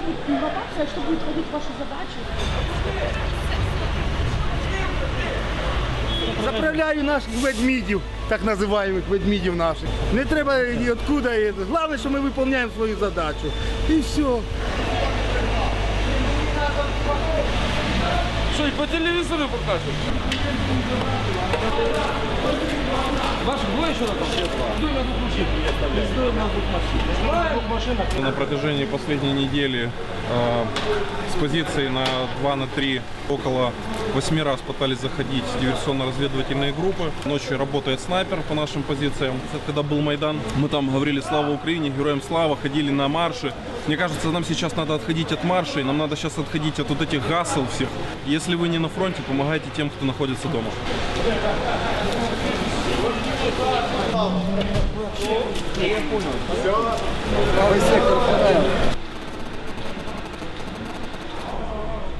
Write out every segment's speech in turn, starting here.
будет ротация, что будет входить в ваши задачи? Заправляю наших ведмідів, так називаємо ведмідів наших. Не треба ні откуда. Головне, що ми виконуємо свою задачу. І все. Что, и по телевизору покажут? Ваш двое еще На протяжении последней недели э, с позиции на 2 на 3 около 8 раз пытались заходить диверсионно-разведывательные группы. Ночью работает снайпер по нашим позициям. Когда был Майдан, мы там говорили «Слава Украине», «Героям слава», ходили на марши. Мне кажется, нам сейчас надо отходить от маршей, нам надо сейчас отходить от вот этих гасел всех. Если вы не на фронте, помогайте тем, кто находится дома.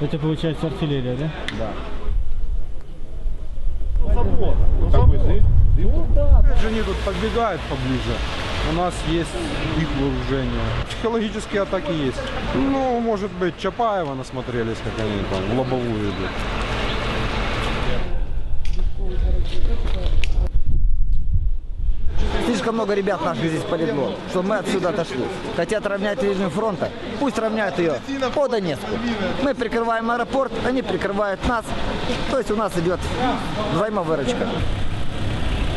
Это получается артиллерия, да? Также они тут подбегают поближе. У нас есть их вооружение. Психологические атаки есть. Ну, может быть, Чапаева насмотрелись, как они там в лобовую идут. Слишком много ребят наших здесь полегло, что мы отсюда отошли. Хотят равнять линию фронта, пусть равняют ее по Донецку. Мы прикрываем аэропорт, они прикрывают нас. То есть у нас идет